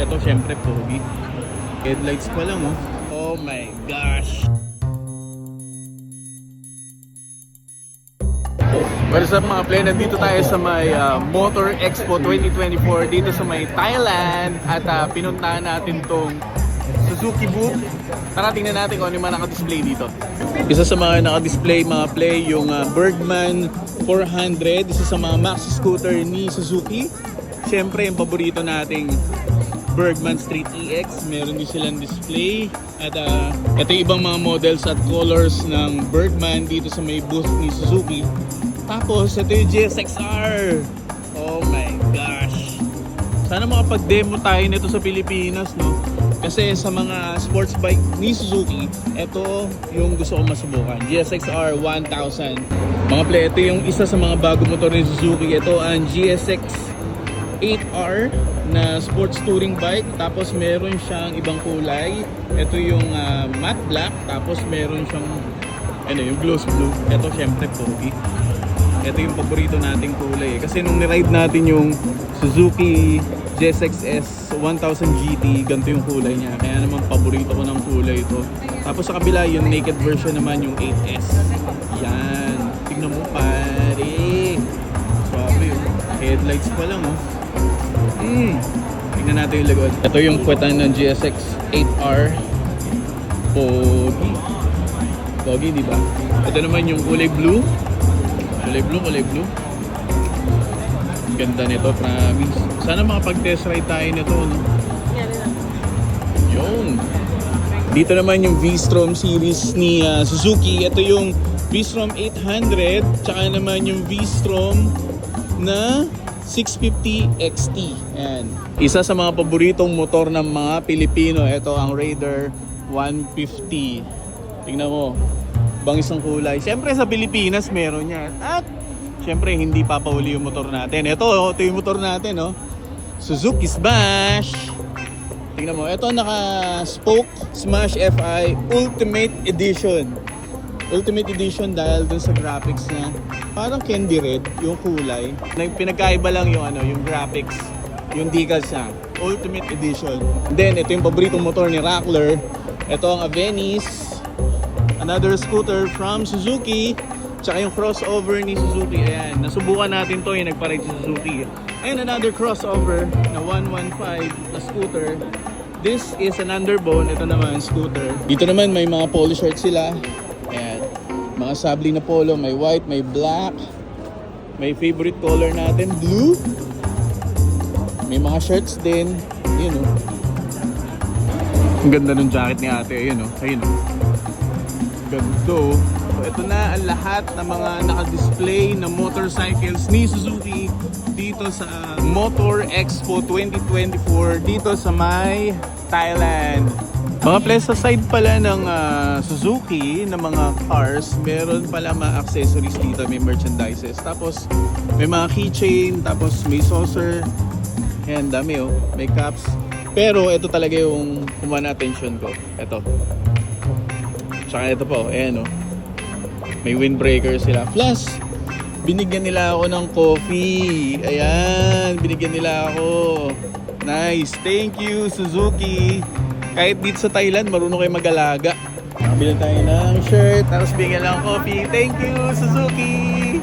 Ito syempre pogi. Headlights pa lang oh. Oh my gosh. What's up mga play? Nandito tayo sa may ah, Motor Expo 2024 dito sa may Thailand at ah, pinuntahan natin tong Suzuki booth. Tara tingnan natin kung ano yung mga naka-display dito. Isa sa mga naka-display mga play yung ah, Bergman 400, isa sa mga maxi scooter ni Suzuki. Siyempre yung paborito nating Bergman Street EX, meron din silang display. At ah, ito yung ibang mga models at colors ng Bergman dito sa may booth ni Suzuki. Tapos ito yung GSXR. Oh my gosh. Sana makapag-demo tayo nito sa Pilipinas, no? Kasi sa mga sports bike ni Suzuki, ito yung gusto kong masubukan. GSX-R 1000. Mga play, ito yung isa sa mga bago motor ni Suzuki. Ito ang GSX 8R na sports touring bike. Tapos meron siyang ibang kulay. Ito yung ah, matte black. Tapos meron siyang ano, yung gloss blue. Ito syempre pogi. Ito yung paborito nating kulay eh. Kasi nung niride natin yung Suzuki GSX-S 1000 GT, ganito yung kulay niya. Kaya naman paborito ko ng kulay ito. Tapos sa kabila, yung naked version naman yung 8S. Yan. Tignan mo pare. Swabe yun. Headlights pa lang oh. Hmm. Tingnan natin yung likod. Ito yung kwetan ng GSX 8R. Pogi. Pogi, di ba? Ito naman yung kulay blue. Kulay blue, kulay blue. Ganda nito, promise. Sana makapag-test ride tayo nito, no? Yung. Dito naman yung V-Strom series ni ah, Suzuki. Ito yung V-Strom 800. Tsaka naman yung V-Strom na 650 XT. Ayan. Isa sa mga paboritong motor ng mga Pilipino. Ito ang Raider 150. Tingnan mo. Bangis ng kulay. Siyempre sa Pilipinas meron yan. At siyempre hindi papauli yung motor natin. Ito, ito yung motor natin. Oh. Suzuki Smash. Tingnan mo, ito naka-spoke Smash FI Ultimate Edition. Ultimate Edition dahil dun sa graphics na parang candy red yung kulay. Nag- Pinagkaiba lang yung ano, yung graphics, yung decals niya. Ultimate Edition. Then ito yung paboritong motor ni Rockler. Ito ang Avenis. Another scooter from Suzuki. Tsaka yung crossover ni Suzuki. Ayan, nasubukan natin to yung nagparide sa Suzuki. And another crossover na 115 na scooter. This is an underbone. Ito naman scooter. Dito naman may mga polo shirts sila. Mga sabli na polo. May white, may black. May favorite color natin, blue. May mga shirts din. Yun oh. Ang ganda ng jacket ni ate. Ayun oh. Ayun oh. Ganito. So, ito na ang lahat ng mga naka-display na motorcycles ni Suzuki dito sa Motor Expo 2024 dito sa may Thailand. Mga place sa side pala ng ah, Suzuki na mga cars, meron pala mga accessories dito, may merchandises. Tapos may mga keychain, tapos may saucer. Ayan, dami oh. May cups. Pero ito talaga yung kumana attention ko. Ito. Tsaka ito po, ayan o. May windbreaker sila. Plus, binigyan nila ako ng coffee. Ayan, binigyan nila ako. Nice. Thank you, Suzuki. Kahit dito sa Thailand, marunong kayo mag-alaga. Nakabili tayo ng shirt, tapos bigyan lang coffee. Thank you, Suzuki!